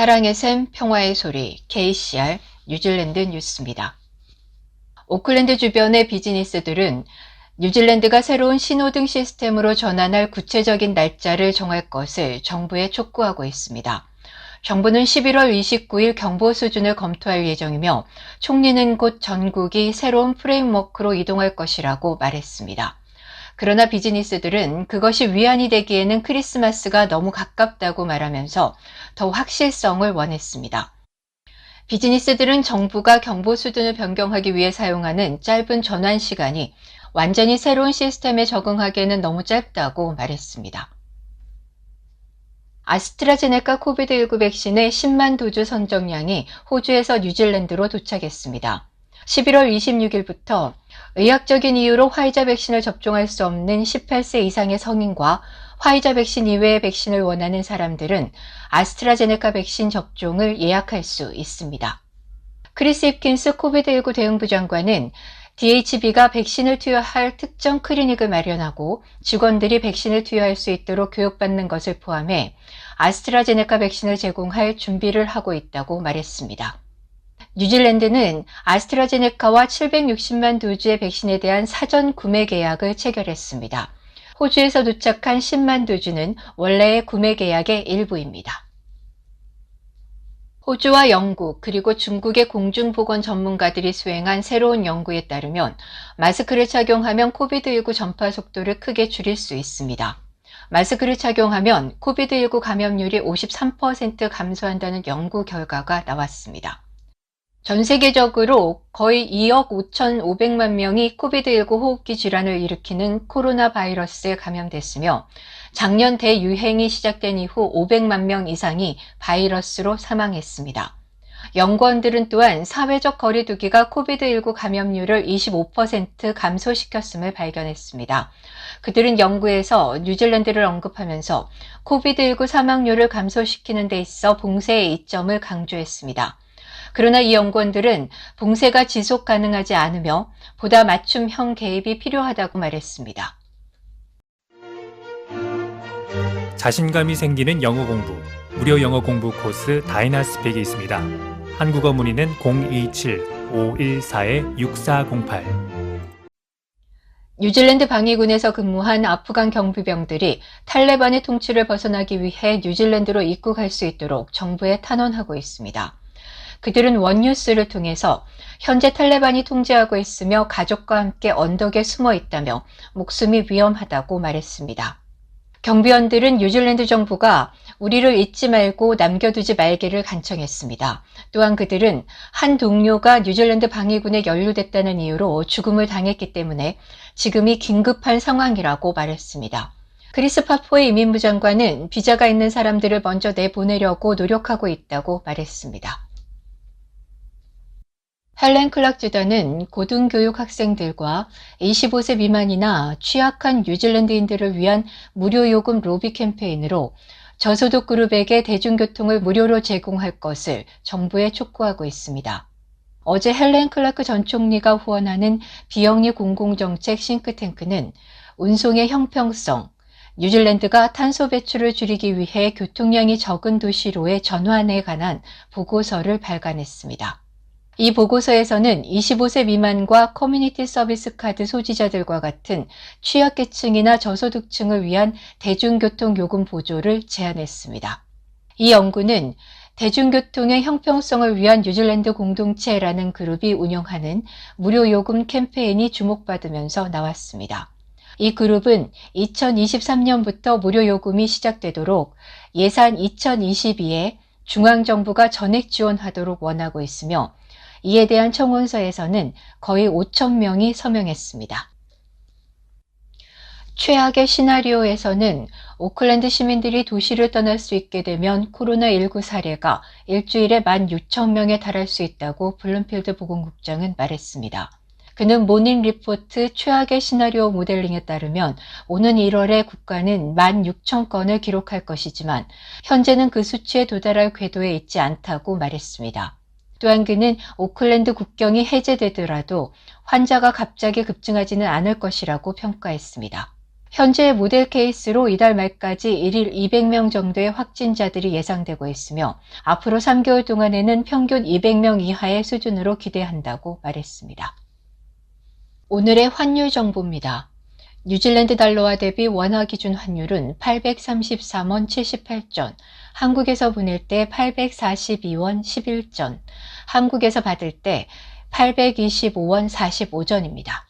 사랑의 샘, 평화의 소리, KCR, 뉴질랜드 뉴스입니다. 오클랜드 주변의 비즈니스들은 뉴질랜드가 새로운 신호등 시스템으로 전환할 구체적인 날짜를 정할 것을 정부에 촉구하고 있습니다. 정부는 11월 29일 경보 수준을 검토할 예정이며 총리는 곧 전국이 새로운 프레임워크로 이동할 것이라고 말했습니다. 그러나 비즈니스들은 그것이 위안이 되기에는 크리스마스가 너무 가깝다고 말하면서 더 확실성을 원했습니다. 비즈니스들은 정부가 경보 수준을 변경하기 위해 사용하는 짧은 전환 시간이 완전히 새로운 시스템에 적응하기에는 너무 짧다고 말했습니다. 아스트라제네카 코비드19 백신의 10만 도주 선정량이 호주에서 뉴질랜드로 도착했습니다. 11월 26일부터 의학적인 이유로 화이자 백신을 접종할 수 없는 18세 이상의 성인과 화이자 백신 이외의 백신을 원하는 사람들은 아스트라제네카 백신 접종을 예약할 수 있습니다. 크리스 힙킨스 코비드19 대응부 장관은 DHB가 백신을 투여할 특정 클리닉을 마련하고 직원들이 백신을 투여할 수 있도록 교육받는 것을 포함해 아스트라제네카 백신을 제공할 준비를 하고 있다고 말했습니다. 뉴질랜드는 아스트라제네카와 760만 도주의 백신에 대한 사전 구매 계약을 체결했습니다. 호주에서 도착한 10만 도주는 원래의 구매 계약의 일부입니다. 호주와 영국 그리고 중국의 공중보건 전문가들이 수행한 새로운 연구에 따르면 마스크를 착용하면 코비드19 전파 속도를 크게 줄일 수 있습니다. 마스크를 착용하면 코비드19 감염률이 53% 감소한다는 연구 결과가 나왔습니다. 전 세계적으로 거의 2억 5,500만 명이 코비드19 호흡기 질환을 일으키는 코로나 바이러스에 감염됐으며 작년 대유행이 시작된 이후 500만 명 이상이 바이러스로 사망했습니다. 연구원들은 또한 사회적 거리두기가 코비드19 감염률을 25% 감소시켰음을 발견했습니다. 그들은 연구에서 뉴질랜드를 언급하면서 코비드19 사망률을 감소시키는 데 있어 봉쇄의 이점을 강조했습니다. 그러나 이 연구원들은 봉쇄가 지속 가능하지 않으며 보다 맞춤형 개입이 필요하다고 말했습니다. 자신감이 생기는 영어 공부, 무료 영어 공부 코스 다이나스펙이 있습니다. 한국어 문의는 027-514-6408 뉴질랜드 방위군에서 근무한 아프간 경비병들이 탈레반의 통치를 벗어나기 위해 뉴질랜드로 입국할 수 있도록 정부에 탄원하고 있습니다. 그들은 원뉴스를 통해서 현재 탈레반이 통제하고 있으며 가족과 함께 언덕에 숨어 있다며 목숨이 위험하다고 말했습니다. 경비원들은 뉴질랜드 정부가 우리를 잊지 말고 남겨두지 말기를 간청했습니다. 또한 그들은 한 동료가 뉴질랜드 방위군에 연루됐다는 이유로 죽음을 당했기 때문에 지금이 긴급한 상황이라고 말했습니다. 크리스 파포의 이민부 장관은 비자가 있는 사람들을 먼저 내보내려고 노력하고 있다고 말했습니다. 헬렌 클락 주단은 고등교육 학생들과 25세 미만이나 취약한 뉴질랜드인들을 위한 무료 요금 로비 캠페인으로 저소득 그룹에게 대중교통을 무료로 제공할 것을 정부에 촉구하고 있습니다. 어제 헬렌 클라크 전 총리가 후원하는 비영리 공공정책 싱크탱크는 운송의 형평성, 뉴질랜드가 탄소 배출을 줄이기 위해 교통량이 적은 도시로의 전환에 관한 보고서를 발간했습니다. 이 보고서에서는 25세 미만과 커뮤니티 서비스 카드 소지자들과 같은 취약계층이나 저소득층을 위한 대중교통 요금 보조를 제안했습니다. 이 연구는 대중교통의 형평성을 위한 뉴질랜드 공동체라는 그룹이 운영하는 무료 요금 캠페인이 주목받으면서 나왔습니다. 이 그룹은 2023년부터 무료 요금이 시작되도록 예산 2022에 중앙정부가 전액 지원하도록 원하고 있으며 이에 대한 청원서에서는 거의 5천 명이 서명했습니다. 최악의 시나리오에서는 오클랜드 시민들이 도시를 떠날 수 있게 되면 코로나19 사례가 일주일에 1만 6천 명에 달할 수 있다고 블룸필드 보건국장은 말했습니다. 그는 모닝 리포트 최악의 시나리오 모델링에 따르면 오는 1월에 국가는 1만 6천 건을 기록할 것이지만 현재는 그 수치에 도달할 궤도에 있지 않다고 말했습니다. 또한 그는 오클랜드 국경이 해제되더라도 환자가 갑자기 급증하지는 않을 것이라고 평가했습니다. 현재 모델 케이스로 이달 말까지 1일 200명 정도의 확진자들이 예상되고 있으며 앞으로 3개월 동안에는 평균 200명 이하의 수준으로 기대한다고 말했습니다. 오늘의 환율 정보입니다. 뉴질랜드 달러와 대비 원화 기준 환율은 833원 78전, 한국에서 보낼 때 842원 11전, 한국에서 받을 때 825원 45전입니다.